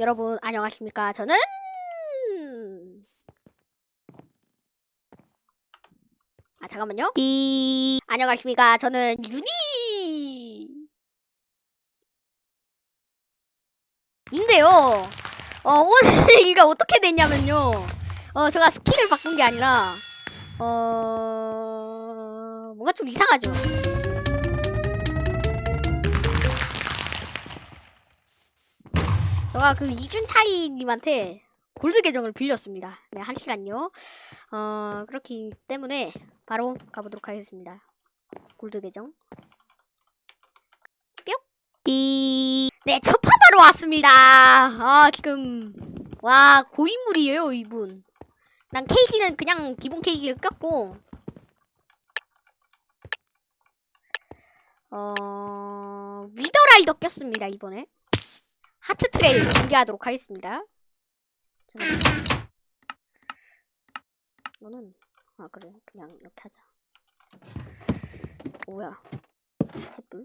여러분 안녕하십니까? 저는 아 잠깐만요. 이 안녕하십니까? 저는 유니 인데요. 어 오늘 이가 어떻게 됐냐면요. 어 제가 스킨을 바꾼 게 아니라 어 뭔가 좀 이상하죠. 제가 그 이준 차이님한테 골드 계정을 빌렸습니다. 네, 한 시간요. 어, 그렇기 때문에 바로 가보도록 하겠습니다. 골드 계정. 뿅! 삐. 네, 첫 판바로 왔습니다. 아, 지금. 와, 고인물이에요, 이분. 난 케이지는 그냥 기본 케이지를 꼈고. 어, 위더라이더 꼈습니다, 이번에. 하트 트레일 공개하도록 하겠습니다. 이거는 아 그래 그냥 이렇게 하자. 뭐야? 와봐.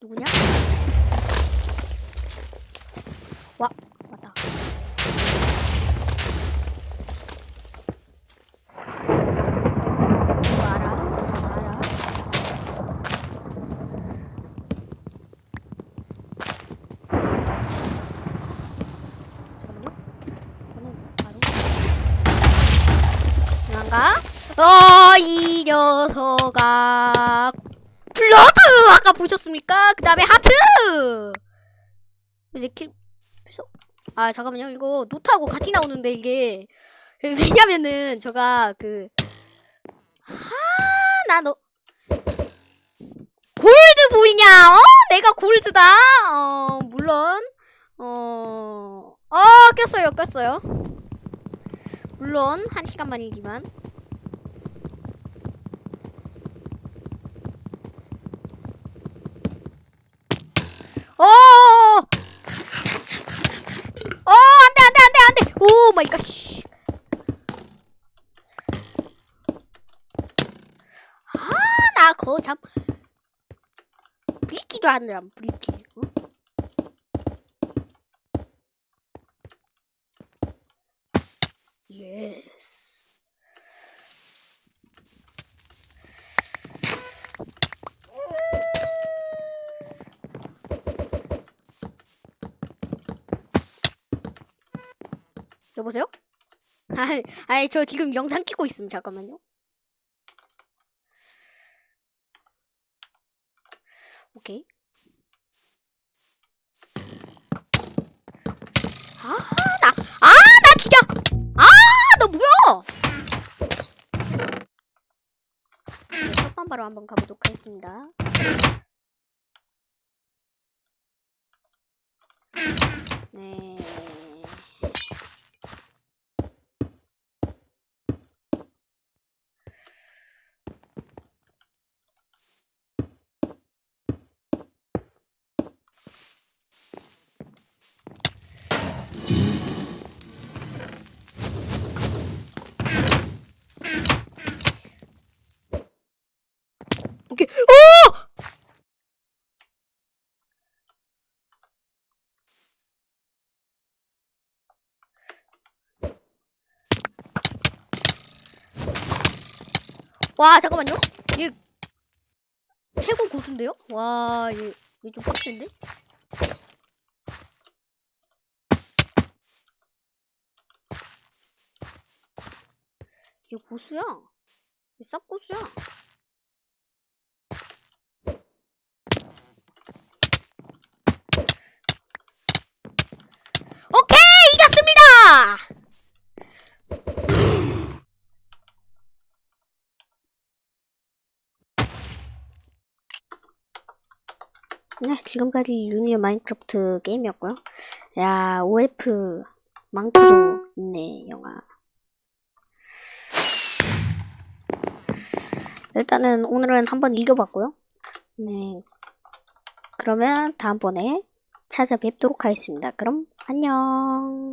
누구냐? 와 왔다. 이거 알아? 알아? 잠깐만요. 이거는 바로 이건가? 어, 이 녀석아. 블러드! 아까 보셨습니까? 그 다음에 하트! 이제 킬, 아, 잠깐만요. 이거 노트하고 같이 나오는데, 이게. 왜냐면은, 제가 그, 하, 나 너, 골드 보이냐? 어? 내가 골드다? 어, 물론, 어, 어, 꼈어요, 꼈어요. 물론, 한 시간만이지만. 어! 어, 안 돼, 안 돼, 안 돼, 안 돼! 오 마이 갓, 씨. 아, 나 그거 참. 브리키도 하느라, 브리키. 어? 예스. 여보세요? 아이, 아이, 저 지금 영상 찍고 있음. 잠깐만요. 오케이. 아, 나, 아, 나 진짜! 아, 너 뭐야! 네, 첫번 바로 한번 가보도록 하겠습니다. 네. 오케이. 오! 와, 잠깐만요. 얘 최고 고수인데요? 와, 얘, 얘 좀 빡센데? 얘 고수야. 얘 쌉고수야. 오케이 이겼습니다. 네 지금까지 유니어 마인크래프트 게임이었고요. 야 OF 망토도 있네 영화. 일단은 오늘은 한번 이겨봤고요. 네 그러면 다음번에 찾아뵙도록 하겠습니다. 그럼 안녕.